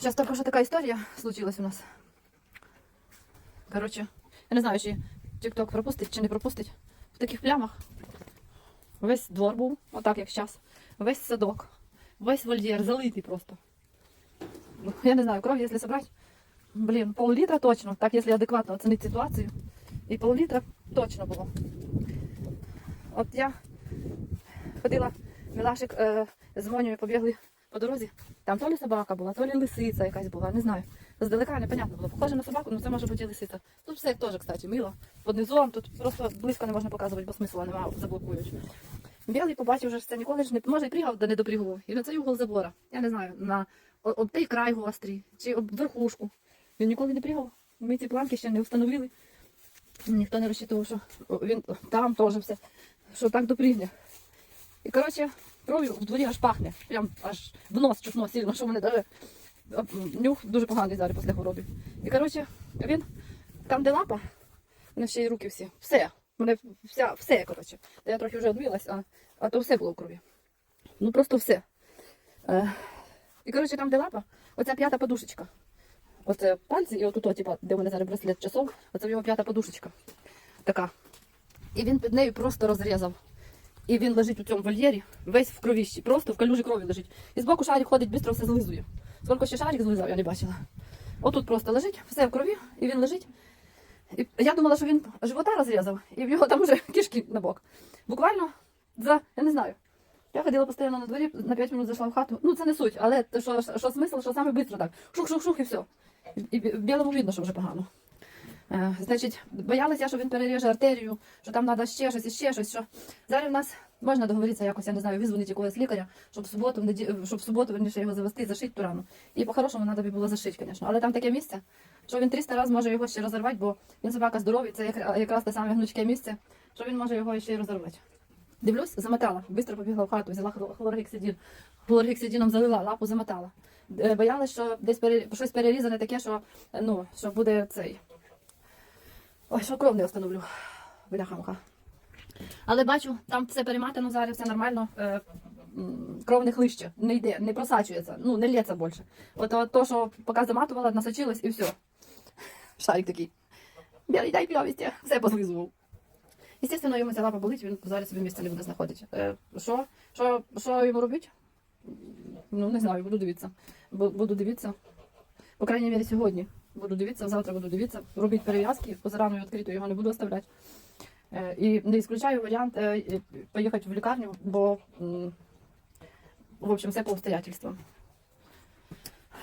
Только что такая история случилась у нас. Короче, я не знаю, чи TikTok пропустить, чи не пропустить. В таких плямах весь двор був, отак як зараз. Весь садок, весь вольєр залитий просто. Ну, Я не знаю, кров, если собрать, блин, пол-літра точно, так если адекватно оценить ситуацію. І пол-літра точно було. От я ходила, Мілашик е, з Монею побігли по дорозі. Там то лі собака була, то лі лисиця якась була, не знаю. Здалека непонятно було. Похоже на собаку, ну це може бути і лисиця. Тут все теж, кстати, мило. Під низом, тут просто близько не можна показувати, бо смисла немає, заблокують. Білий побачив, що це ніколи ж не може і пригав, да не допригував. І на цей угол забора. Я не знаю, на об той край гострий, чи об верхушку. Він ніколи не пригав. Ми ці планки ще не встановили. Ніхто не розчитував, що він там теж все, що так допригне. І коротше, кров'ю в дворі аж пахне. Прям аж в нос чутно сильно, що мене даже нюх дуже поганий зараз після хвороби. І коротше, він там, де лапа, мене ще й руки всі. Все. Мене вся, все, коротше. Та я трохи вже відмилась, а, а то все було в крові. Ну просто все. Е, і коротше, там, де лапа, оця п'ята подушечка. Оце пальці, і отут, типа, де у мене зараз браслет часов, оце в його п'ята подушечка. Така. І він під нею просто розрізав. І він лежить у цьому вольєрі, весь в кровіщі, просто в калюжі крові лежить. І збоку шарик ходить, швидко все злизує. Скільки ще шарик злизав, я не бачила. Отут просто лежить, все в крові, і він лежить. І я думала, що він живота розрізав, і в його там уже кишки на бок. Буквально за, я не знаю. Я ходила постійно на дворі, на 5 минут зайшла в хату. Ну, це не суть, але що, що смисл, що саме швидко так. Шух-шух-шух і все. І в білому видно, що вже погано. Е, значить, боялася, що він переріже артерію, що там треба ще щось, і ще щось. Що... Зараз в нас можна договоритися якось, я не знаю, визвонити якогось лікаря, щоб в суботу, щоб в суботу верніше, його завести, зашити ту рану. І по-хорошому треба було зашити, звісно. Але там таке місце, що він 300 разів може його ще розірвати, бо він собака здоровий, це якраз те саме гнучке місце, що він може його ще й розірвати. Дивлюсь, замотала. Бистро побігла в хату, взяла хлор- хлоргексидин. Хлоргексидином залила, лапу замотала. Е, Боялась, що десь пере... щось перерізане таке, що, е, ну, що буде цей. Ой, що кров не встановлю. Бляха-муха. Але бачу, там все перематано зараз, все нормально. Е, кров не хлище, не йде, не просачується, ну, не лється більше. От, от то, що поки заматувала, насочилось і все. Шарик такий. Білий дай кльовісті, все позлизував. Естественно, йому ця лапа болить, він зараз собі місця не буде знаходити. Е, що? Що, що йому робити? Ну, не знаю, буду дивитися. Буду дивитися. По крайній мірі, сьогодні. Буду дивитися, завтра буду дивитися. Робити перев'язки, поза раною відкрито його не буду оставляти. Е, і не исключаю варіант е, поїхати в лікарню, бо, в общем, все по обстоятельствам.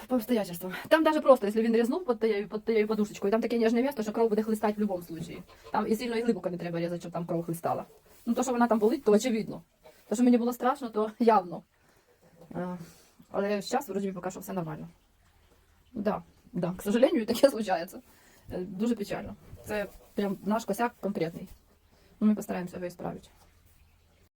По обстоятельствам. Там даже просто, якщо він різнув під тією, під тією подушечкою, там таке ніжне місто, що кров буде хлистати в будь-якому випадку. Там і сильно і глибоко не треба різати, щоб там кров хлистала. Ну, то, що вона там болить, то очевидно. То, що мені було страшно, то явно. Е, Але зараз, вроді, поки що все нормально. Да, да, к сожалению, таке случається. Е, Дуже печально. Це прям наш косяк конкретний. Ну, ми постараємося його ісправити.